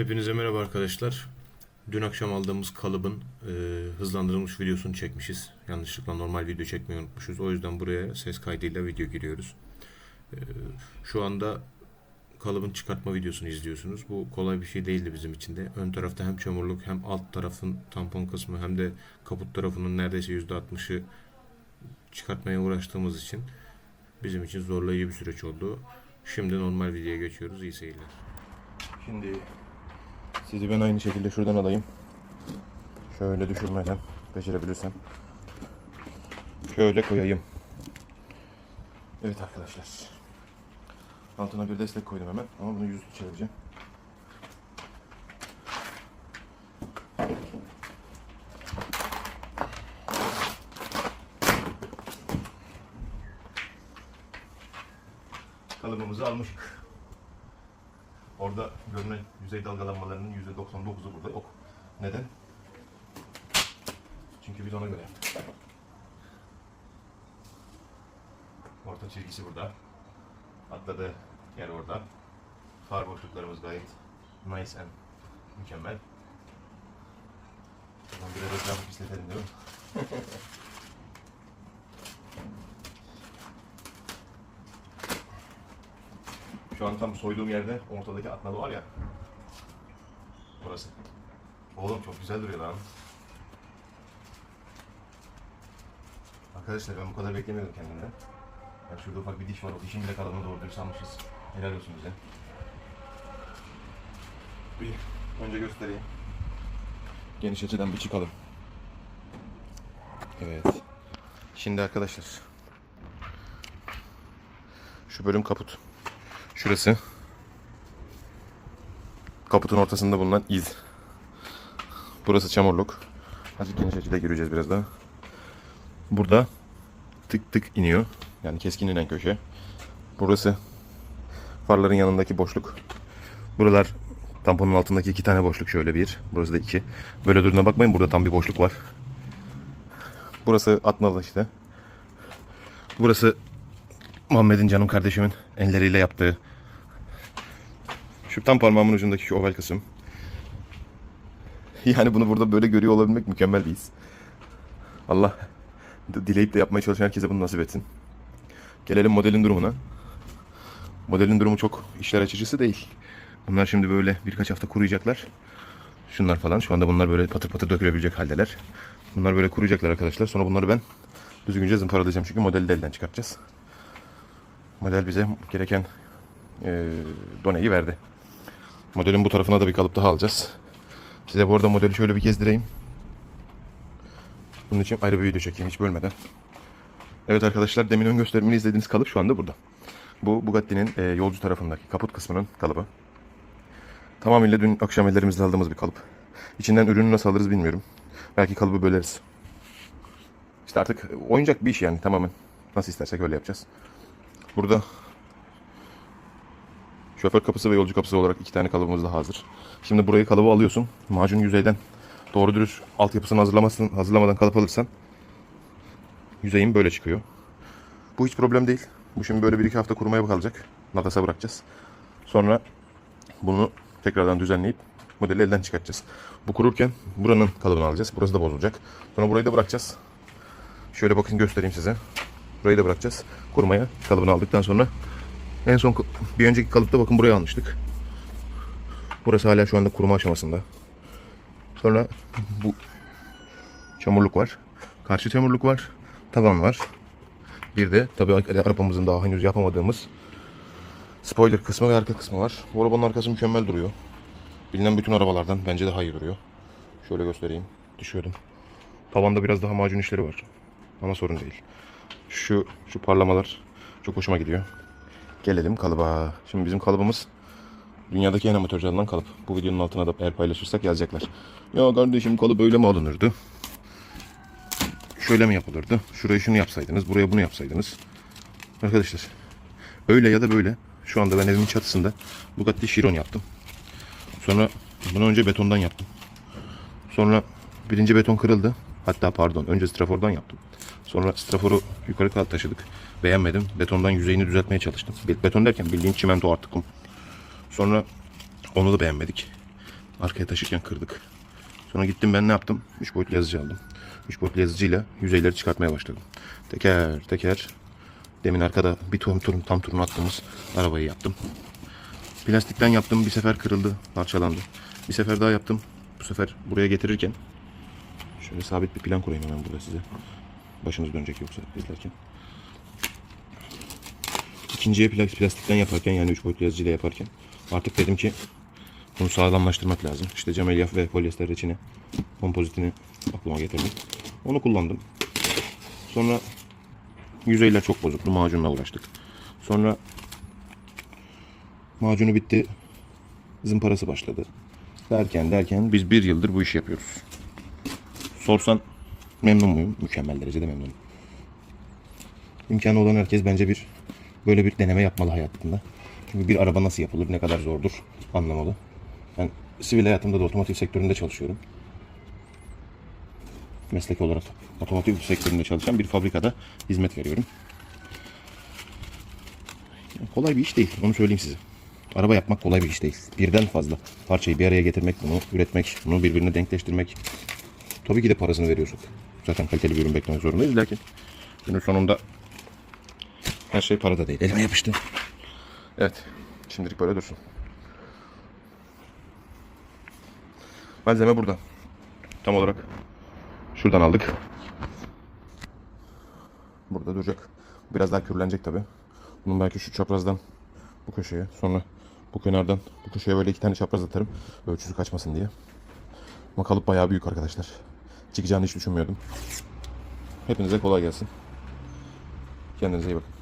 Hepinize merhaba arkadaşlar. Dün akşam aldığımız kalıbın e, hızlandırılmış videosunu çekmişiz. Yanlışlıkla normal video çekmeyi unutmuşuz. O yüzden buraya ses kaydıyla video giriyoruz. E, şu anda kalıbın çıkartma videosunu izliyorsunuz. Bu kolay bir şey değildi bizim için de. Ön tarafta hem çamurluk hem alt tarafın tampon kısmı hem de kaput tarafının neredeyse %60'ı çıkartmaya uğraştığımız için bizim için zorlayıcı bir süreç oldu. Şimdi normal videoya geçiyoruz. İyi seyirler. Şimdi sizi ben aynı şekilde şuradan alayım. Şöyle düşürmeden becerebilirsem. Şöyle koyayım. Evet arkadaşlar. Altına bir destek koydum hemen ama bunu yüz çevireceğim. Kalıbımızı almıştık. Orada görünen yüzey dalgalanmalarının %99'u burada yok. Neden? Çünkü biz ona göre yaptık. Orta çizgisi burada. Atladığı yer orada. Far boşluklarımız gayet nice and mükemmel. Buradan biraz etrafı pisletelim değil mi? Şu an tam soyduğum yerde ortadaki atnalı var ya. Burası. Oğlum çok güzel duruyor lan. Arkadaşlar ben bu kadar beklemiyordum kendimden. Bak şurada ufak bir diş var. O dişin bile kalanını doğru dürüst almışız. Helal olsun bize. Bir önce göstereyim. Geniş açıdan bir çıkalım. Evet. Şimdi arkadaşlar. Şu bölüm kaput. Şurası. Kaputun ortasında bulunan iz. Burası çamurluk. Azıcık geniş açıda gireceğiz biraz daha. Burada tık tık iniyor. Yani keskin inen köşe. Burası farların yanındaki boşluk. Buralar tamponun altındaki iki tane boşluk şöyle bir. Burası da iki. Böyle durduğuna bakmayın burada tam bir boşluk var. Burası atmalı işte. Burası Muhammed'in canım kardeşimin elleriyle yaptığı şu tam parmağımın ucundaki şu oval kısım. Yani bunu burada böyle görüyor olabilmek mükemmel bir his. Allah dileyip de yapmaya çalışan herkese bunu nasip etsin. Gelelim modelin durumuna. Modelin durumu çok işler açıcısı değil. Bunlar şimdi böyle birkaç hafta kuruyacaklar. Şunlar falan. Şu anda bunlar böyle patır patır dökülebilecek haldeler. Bunlar böyle kuruyacaklar arkadaşlar. Sonra bunları ben düzgünce zımparalayacağım. Çünkü modeli de elden çıkartacağız. Model bize gereken e, doneyi verdi. Modelin bu tarafına da bir kalıp daha alacağız. Size bu arada modeli şöyle bir gezdireyim. Bunun için ayrı bir video çekeyim hiç bölmeden. Evet arkadaşlar demin ön gösterimini izlediğiniz kalıp şu anda burada. Bu Bugatti'nin e, yolcu tarafındaki kaput kısmının kalıbı. Tamamıyla dün akşam ellerimizle aldığımız bir kalıp. İçinden ürünü nasıl alırız bilmiyorum. Belki kalıbı böleriz. İşte artık oyuncak bir iş yani tamamen. Nasıl istersek öyle yapacağız. Burada şoför kapısı ve yolcu kapısı olarak iki tane kalıbımız da hazır. Şimdi burayı kalıbı alıyorsun. Macun yüzeyden doğru dürüst altyapısını hazırlamasın, hazırlamadan kalıp alırsan yüzeyin böyle çıkıyor. Bu hiç problem değil. Bu şimdi böyle bir iki hafta kurumaya kalacak. Nadasa bırakacağız. Sonra bunu tekrardan düzenleyip modeli elden çıkartacağız. Bu kururken buranın kalıbını alacağız. Burası da bozulacak. Sonra burayı da bırakacağız. Şöyle bakın göstereyim size. Burayı da bırakacağız. Kurmaya kalıbını aldıktan sonra en son bir önceki kalıpta bakın buraya almıştık. Burası hala şu anda kuruma aşamasında. Sonra bu çamurluk var. Karşı çamurluk var. Tavan var. Bir de tabii arabamızın daha henüz yapamadığımız spoiler kısmı ve arka kısmı var. Bu arabanın arkası mükemmel duruyor. Bilinen bütün arabalardan bence daha iyi duruyor. Şöyle göstereyim. Düşüyordum. Tavanda biraz daha macun işleri var. Ama sorun değil. Şu şu parlamalar çok hoşuma gidiyor. Gelelim kalıba. Şimdi bizim kalıbımız dünyadaki en amatörce alınan kalıp. Bu videonun altına da eğer paylaşırsak yazacaklar. Ya kardeşim kalıp böyle mi alınırdı? Şöyle mi yapılırdı? Şuraya şunu yapsaydınız, buraya bunu yapsaydınız. Arkadaşlar öyle ya da böyle. Şu anda ben evimin çatısında Bugatti Chiron yaptım. Sonra bunu önce betondan yaptım. Sonra birinci beton kırıldı. Hatta pardon önce strafordan yaptım. Sonra straforu yukarı kat taşıdık. Beğenmedim. Betondan yüzeyini düzeltmeye çalıştım. Beton derken bildiğin çimento artık kum. Sonra onu da beğenmedik. Arkaya taşırken kırdık. Sonra gittim ben ne yaptım? 3 boyutlu yazıcı aldım. 3 boyutlu yazıcıyla yüzeyleri çıkartmaya başladım. Teker teker. Demin arkada bir ton turun tam turunu attığımız arabayı yaptım. Plastikten yaptım. Bir sefer kırıldı, parçalandı. Bir sefer daha yaptım. Bu sefer buraya getirirken şöyle sabit bir plan kurayım hemen burada size. Başınız dönecek yoksa izlerken. İkinciye plas- plastikten yaparken yani 3 boyutlu yazıcıyla yaparken artık dedim ki bunu sağlamlaştırmak lazım. İşte cam elyaf ve polyester reçine kompozitini aklıma getirdim. Onu kullandım. Sonra yüzeyler çok bozuktu. Macunla uğraştık. Sonra macunu bitti. Zımparası başladı. Derken derken biz bir yıldır bu işi yapıyoruz. Sorsan memnun muyum? Mükemmel derecede memnunum. İmkanı olan herkes bence bir böyle bir deneme yapmalı hayatında. Çünkü bir araba nasıl yapılır, ne kadar zordur anlamalı. Ben sivil hayatımda da otomotiv sektöründe çalışıyorum. Meslek olarak otomotiv sektöründe çalışan bir fabrikada hizmet veriyorum. Kolay bir iş değil, onu söyleyeyim size. Araba yapmak kolay bir iş değil. Birden fazla parçayı bir araya getirmek, bunu üretmek, bunu birbirine denkleştirmek. Tabii ki de parasını veriyorsak. Zaten kaliteli bir ürün beklemek zorundayız. Lakin günün sonunda her şey parada değil. Elime yapıştı. Evet. Şimdilik böyle dursun. Malzeme burada. Tam olarak şuradan aldık. Burada duracak. Biraz daha kürlenecek tabi. Bunun belki şu çaprazdan bu köşeye sonra bu kenardan bu köşeye böyle iki tane çapraz atarım. Ölçüsü kaçmasın diye. Ama kalıp bayağı büyük arkadaşlar. Çıkacağını hiç düşünmüyordum. Hepinize kolay gelsin. Kendinize iyi bakın.